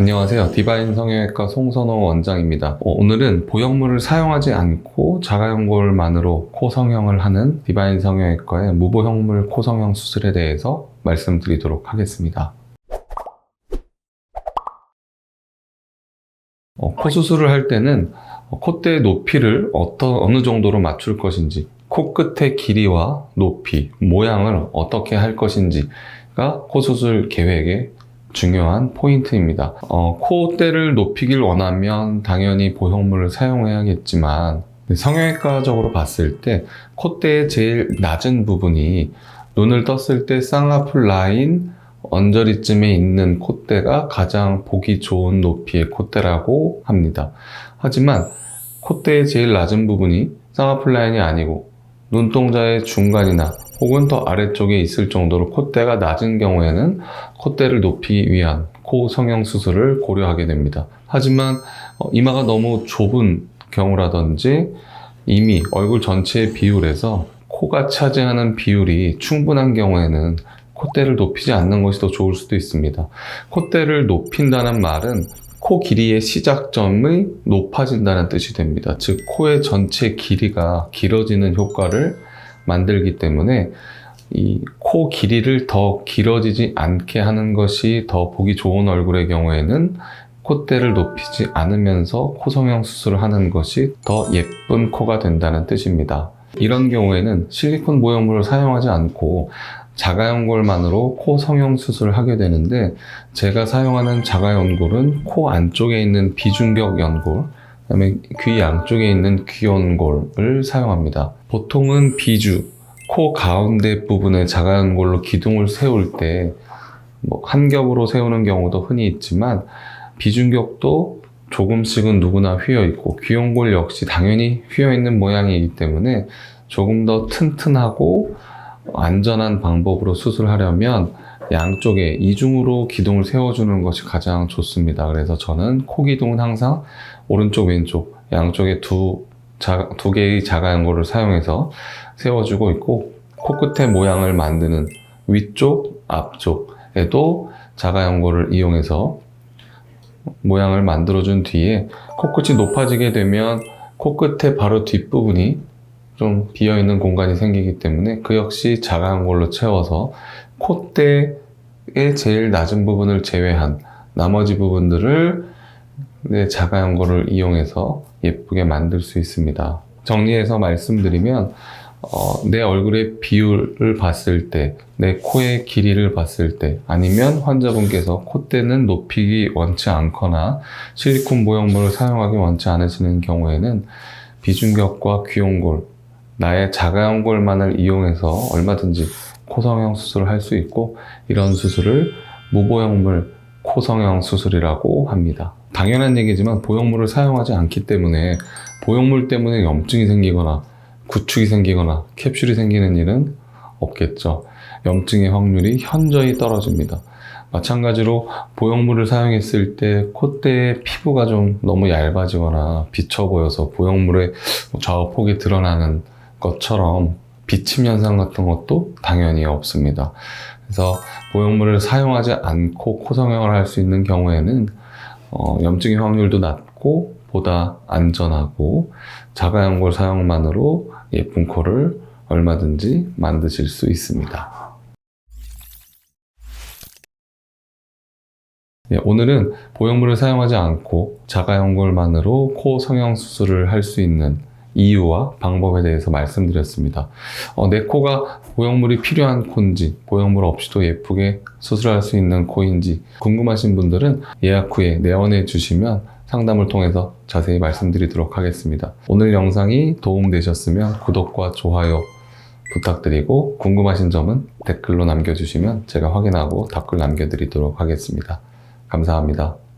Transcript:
안녕하세요. 디바인 성형외과 송선호 원장입니다. 어, 오늘은 보형물을 사용하지 않고 자가연골만으로 코 성형을 하는 디바인 성형외과의 무보형물 코 성형 수술에 대해서 말씀드리도록 하겠습니다. 어, 코 수술을 할 때는 어, 콧대 높이를 어떤, 어느 정도로 맞출 것인지, 코끝의 길이와 높이, 모양을 어떻게 할 것인지가 코 수술 계획의 중요한 포인트입니다. 어, 콧대를 높이길 원하면 당연히 보형물을 사용해야겠지만 성형외과적으로 봤을 때 콧대의 제일 낮은 부분이 눈을 떴을 때 쌍꺼풀 라인 언저리쯤에 있는 콧대가 가장 보기 좋은 높이의 콧대라고 합니다. 하지만 콧대의 제일 낮은 부분이 쌍꺼풀 라인이 아니고 눈동자의 중간이나 혹은 더 아래쪽에 있을 정도로 콧대가 낮은 경우에는 콧대를 높이기 위한 코 성형 수술을 고려하게 됩니다. 하지만 어, 이마가 너무 좁은 경우라든지 이미 얼굴 전체의 비율에서 코가 차지하는 비율이 충분한 경우에는 콧대를 높이지 않는 것이 더 좋을 수도 있습니다. 콧대를 높인다는 말은 코 길이의 시작점이 높아진다는 뜻이 됩니다. 즉, 코의 전체 길이가 길어지는 효과를 만들기 때문에 이 코 길이를 더 길어지지 않게 하는 것이 더 보기 좋은 얼굴의 경우에는 콧대를 높이지 않으면서 코 성형 수술을 하는 것이 더 예쁜 코가 된다는 뜻입니다. 이런 경우에는 실리콘 보형물을 사용하지 않고 자가연골만으로 코 성형 수술을 하게 되는데 제가 사용하는 자가연골은 코 안쪽에 있는 비중격 연골 그다음에 귀 양쪽에 있는 귀연골을 사용합니다. 보통은 비주, 코 가운데 부분에 자가연골로 기둥을 세울 때 뭐 한 겹으로 세우는 경우도 흔히 있지만 비중격도 조금씩은 누구나 휘어 있고 귀연골 역시 당연히 휘어 있는 모양이기 때문에 조금 더 튼튼하고 안전한 방법으로 수술하려면 양쪽에 이중으로 기둥을 세워주는 것이 가장 좋습니다. 그래서 저는 코 기둥은 항상 오른쪽, 왼쪽, 양쪽에 두, 자, 두 개의 자가연골을 사용해서 세워주고 있고, 코끝의 모양을 만드는 위쪽, 앞쪽에도 자가연골을 이용해서 모양을 만들어준 뒤에 코끝이 높아지게 되면 코끝의 바로 뒷부분이 좀 비어있는 공간이 생기기 때문에 그 역시 자가연골로 채워서 콧대의 제일 낮은 부분을 제외한 나머지 부분들을 내 자가연골을 이용해서 예쁘게 만들 수 있습니다. 정리해서 말씀드리면 어, 내 얼굴의 비율을 봤을 때, 내 코의 길이를 봤을 때, 아니면 환자분께서 콧대는 높이기 원치 않거나 실리콘 모형물을 사용하기 원치 않으시는 경우에는 비중격과 귀연골, 나의 자가연골만을 이용해서 얼마든지 코성형 수술을 할 수 있고 이런 수술을 무보형물 코성형 수술이라고 합니다. 당연한 얘기지만 보형물을 사용하지 않기 때문에 보형물 때문에 염증이 생기거나 구축이 생기거나 캡슐이 생기는 일은 없겠죠. 염증의 확률이 현저히 떨어집니다. 마찬가지로 보형물을 사용했을 때 콧대의 피부가 좀 너무 얇아지거나 비쳐 보여서 보형물의 좌우폭이 드러나는 것처럼 비침 현상 같은 것도 당연히 없습니다. 그래서 보형물을 사용하지 않고 코 성형을 할 수 있는 경우에는 어, 염증의 확률도 낮고 보다 안전하고 자가연골 사용만으로 예쁜 코를 얼마든지 만드실 수 있습니다. 네, 오늘은 보형물을 사용하지 않고 자가연골만으로 코 성형 수술을 할 수 있는 이유와 방법에 대해서 말씀드렸습니다. 어, 내 코가 보형물이 필요한 코인지, 보형물 없이도 예쁘게 수술할 수 있는 코인지 궁금하신 분들은 예약 후에 내원해 주시면 상담을 통해서 자세히 말씀드리도록 하겠습니다. 오늘 영상이 도움되셨으면 구독과 좋아요 부탁드리고 궁금하신 점은 댓글로 남겨주시면 제가 확인하고 답글 남겨드리도록 하겠습니다. 감사합니다.